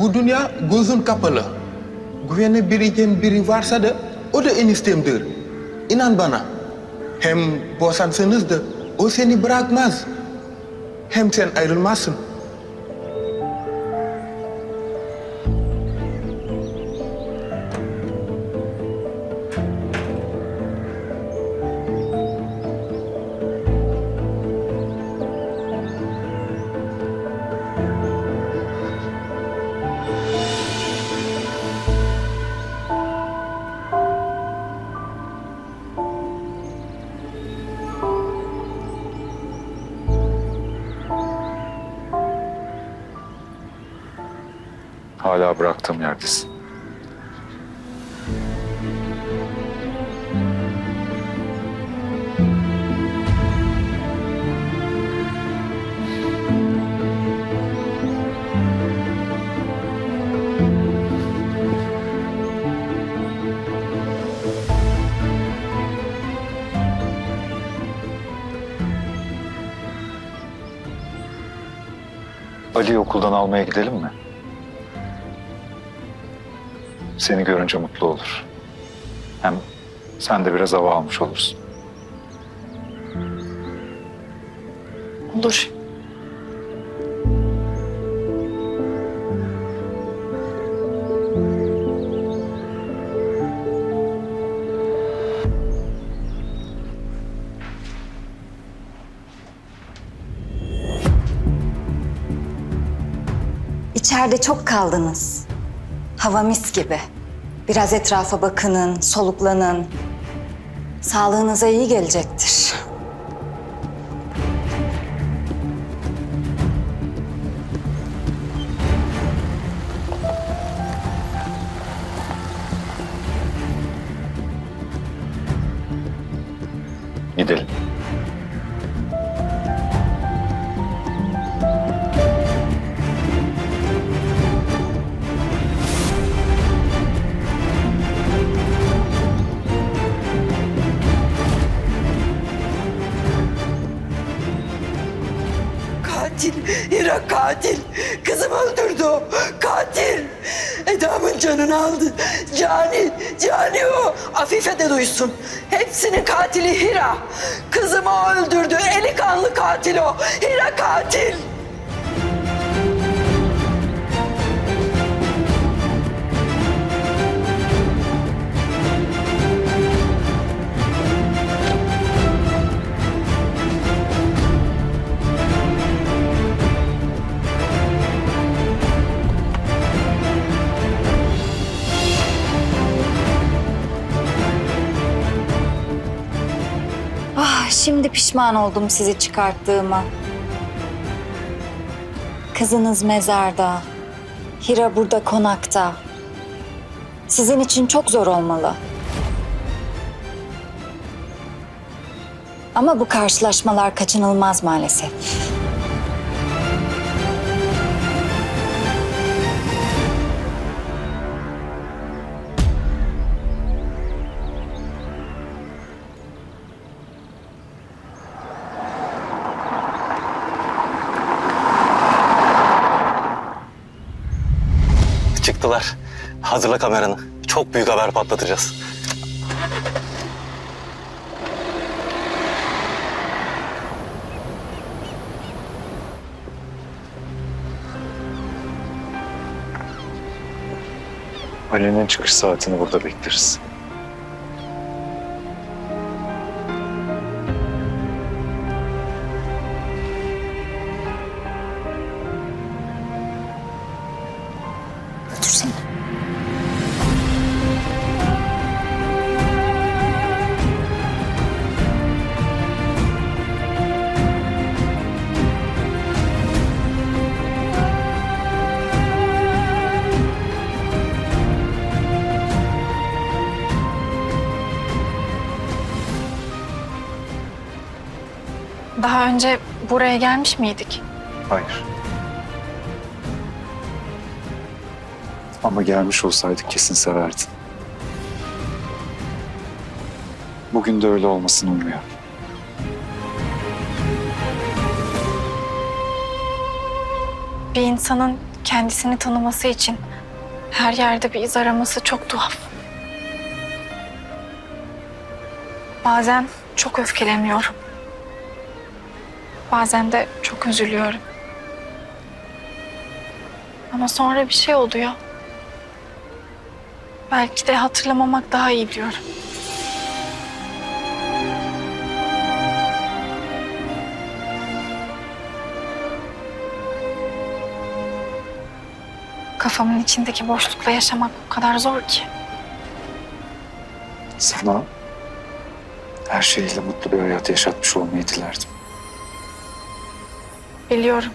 Bu dünya gözün kapalı. Güvene biriken biri varsa da o da eniştemdir. İnan bana. Hem boşansanız da o seni bırakmaz. Hem sen ayrılmazsın. Hala bıraktığım yerdesin. Ali'yi okuldan almaya gidelim mi? Seni görünce mutlu olur. Hem sen de biraz hava almış olursun. Olur. İçeride çok kaldınız. Hava mis gibi. Biraz etrafa bakının, soluklanın. Sağlığınıza iyi gelecektir. Katil. Kızımı öldürdü o. Katil. Eda'mın canını aldı. Cani, Cani o. Afife de duysun. Hepsinin katili Hira. Kızımı öldürdü. Eli kanlı katil o. Hira katil. Pişman oldum sizi çıkarttığıma. Kızınız mezarda. Hira burada konakta. Sizin için çok zor olmalı. Ama bu karşılaşmalar kaçınılmaz maalesef. Çıktılar. Hazırla kameranı. Çok büyük haber patlatacağız. Ali'nin çıkış saatini burada bekleriz. Daha önce buraya gelmiş miydik? Hayır. Ama gelmiş olsaydık kesin severdin. Bugün de öyle olmasını umuyorum. Bir insanın kendisini tanıması için her yerde bir iz araması çok tuhaf. Bazen çok öfkeleniyorum. Bazen de çok üzülüyorum. Ama sonra bir şey oluyor. Belki de hatırlamamak daha iyi diyorum. Kafamın içindeki boşlukla yaşamak o kadar zor ki. Sana her şeyle mutlu bir hayat yaşatmış olmayı dilerdim. Biliyorum.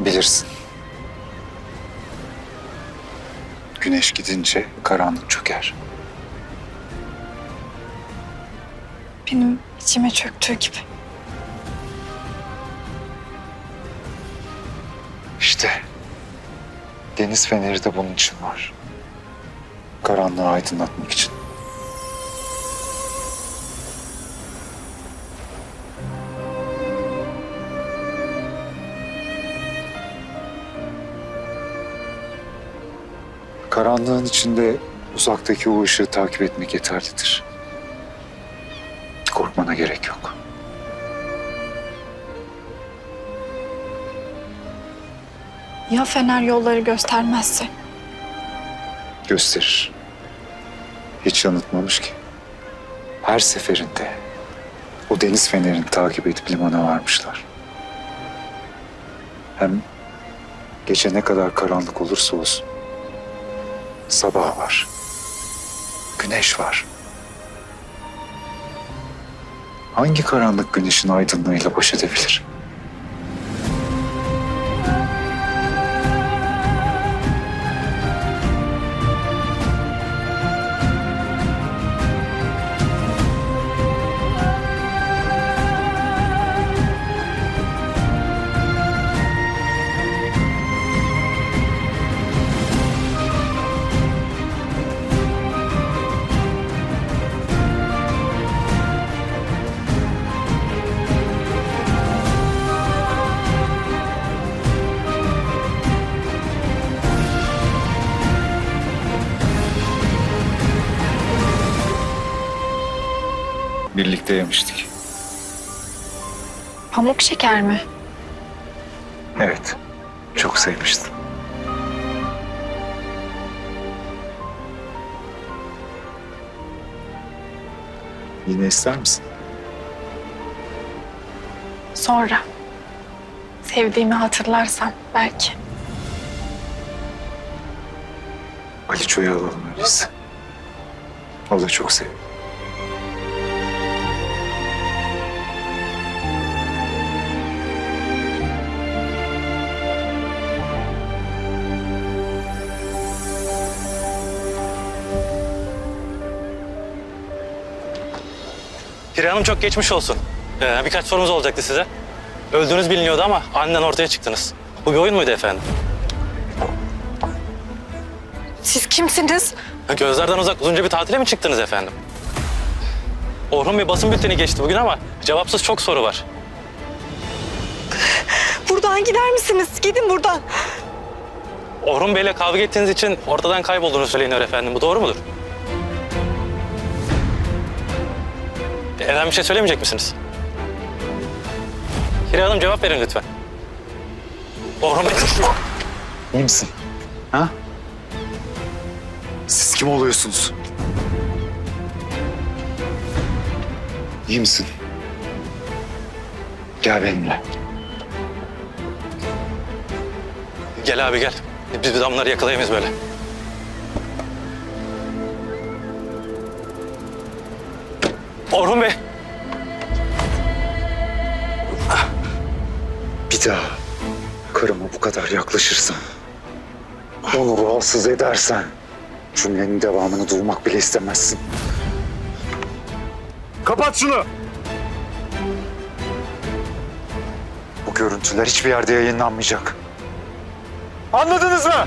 Bilirsin. Güneş gidince karanlık çöker. Benim içime çöktüğü gibi. Deniz feneri de bunun için var. Karanlığı aydınlatmak için. Karanlığın içinde uzaktaki o ışığı takip etmek yeterlidir. Korkmana gerek yok. Ya fener yolları göstermezse? gösterir. Hiç yanıltmamış ki. Her seferinde o deniz fenerini takip edip limana varmışlar. Hem gece ne kadar karanlık olursa olsun sabah var. Güneş var. Hangi karanlık güneşin aydınlığıyla baş edebilir? Birlikte yemiştik. Pamuk şeker mi? Evet, çok sevmiştim. Yine ister misin? Sonra. Sevdiğimi hatırlarsam belki. Aliço'yu alalım öyleyse. O da çok seviyor. Hira Hanım çok geçmiş olsun. Ee, birkaç sorumuz olacaktı size. Öldüğünüz biliniyordu ama aniden ortaya çıktınız. Bu bir oyun muydu efendim? Siz kimsiniz? Gözlerden uzak uzunca bir tatile mi çıktınız efendim? Orhun Bey basın bülteni geçti bugün ama cevapsız çok soru var. Buradan gider misiniz? Gidin buradan. Orhun Bey'le kavga ettiğiniz için ortadan kaybolduğunu söyleniyor efendim. Bu doğru mudur? Efendim bir şey söylemeyecek misiniz? Hira Hanım cevap verin lütfen. Orhun Bey... İyi misin? Ha? Siz kim oluyorsunuz? İyi misin? Gel benimle. Gel abi gel. Biz bir damları yakalayamayız böyle. Orhun Bey. Bir daha karıma bu kadar yaklaşırsan, onu rahatsız edersen cümlenin devamını duymak bile istemezsin. Kapat şunu! Bu görüntüler hiçbir yerde yayınlanmayacak. Anladınız mı?